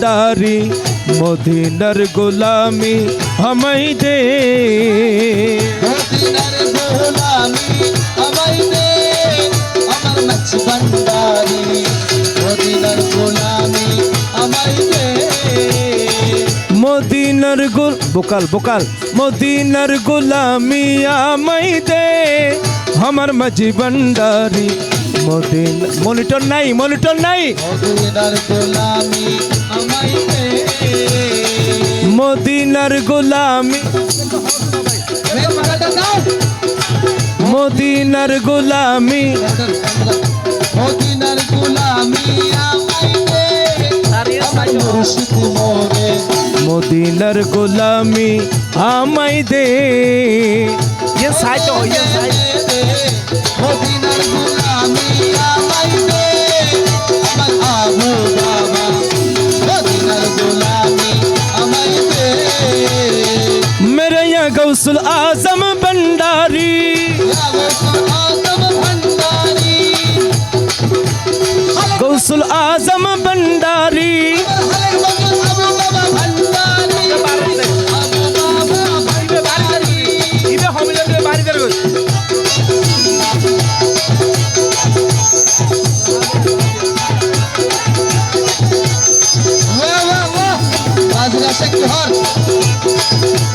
ভণ্ডারি মদিনার গোলামি আমাই দে মদিনার গোলামি আমায় দে আমার মাছ ভান্ডারি মদিনার গোলামি আমায় দে মদিনার গোল বোকাল বোকাল মদিনার গোলামি আমাই দে আমার মাঝি ভণ্ডারি মদিন মনিটর নাই মনিটর নাই মদিনার গোলামি আমায় দে মদিনার গোলামি মেন মারাটা দাও মদিনার গোলামি মদিনার গোলামি আমায় দে আমার মুর্শিদ মোরে মদিনার গোলামি আমাই দে ये साइड हो ये साइड غوث العظم بنداري غوث العظم بنداري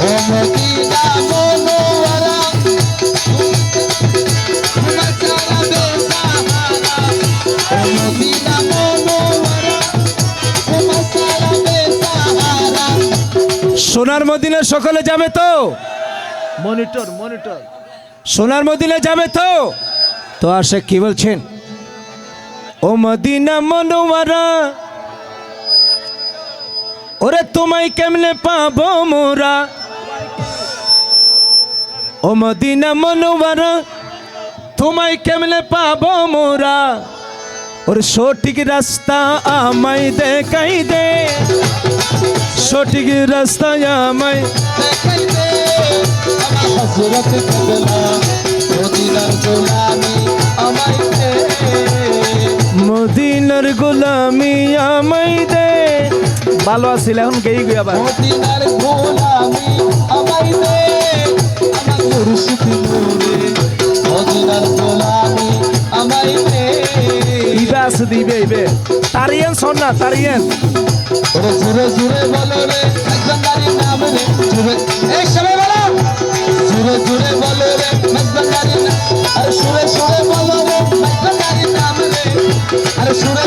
Oh, my God. সোনার মদিনা সকালে যাবে তো? Monitor monitor. সোনার মদিনা যাবে তো? তো আসে কি বলছেন? ও মদিনা মনোয়ারা ওরে তোমায় কেমনে পাবো মোরা? ও মদিনা মনোয়ারা তোমায় কেমনে পাবো মোরা? ওর সঠিক রাস্তা আমায় দেখাই দে। সঠিক রাস্তা আমায় মদিনার গোলামি আমায় দে। মদিনার গোলামি আমায় দে। ভালো আছিল এখন গেই গই আবার। মদিনার গোলামি আমায় দে। আমার মুর্শিদ নূরে মদিনার গোলামি আমায় দে। ইবে তারিয়েন শোন না তারিয়েন। ওরে জুরে জুরে বলো রে নারীর নাম রে জুরে এই সবাই বলো। জুরে জুরে বলো রে নারীর নাম। আর সুরে সুরে বলো রে নারীর নাম রে। আরে সুরে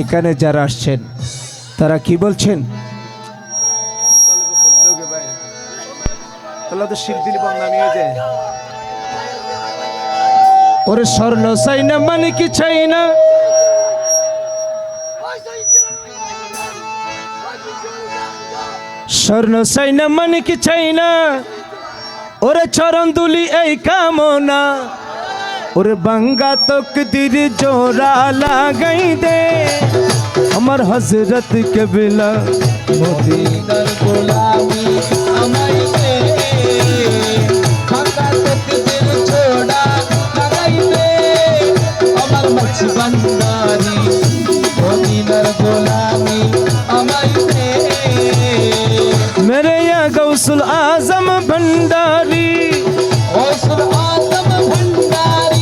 এখানে যারা আসছেন তারা কি বলছেন? ওরে স্বর্ণ চাই না মানে কি চাই না। স্বর্ণ চাই না মানে কি চাই না। ওরে চরণ দুলি এই কামনা। और बंगा तो दिल जोरा ला गई दे। हमार हज़रत के बिला मोदी दर गुलामी हमारी बंदारी दर हमारी मेरे यहाँ आज़म भंडारी। गौसुल आज़म भंडारी।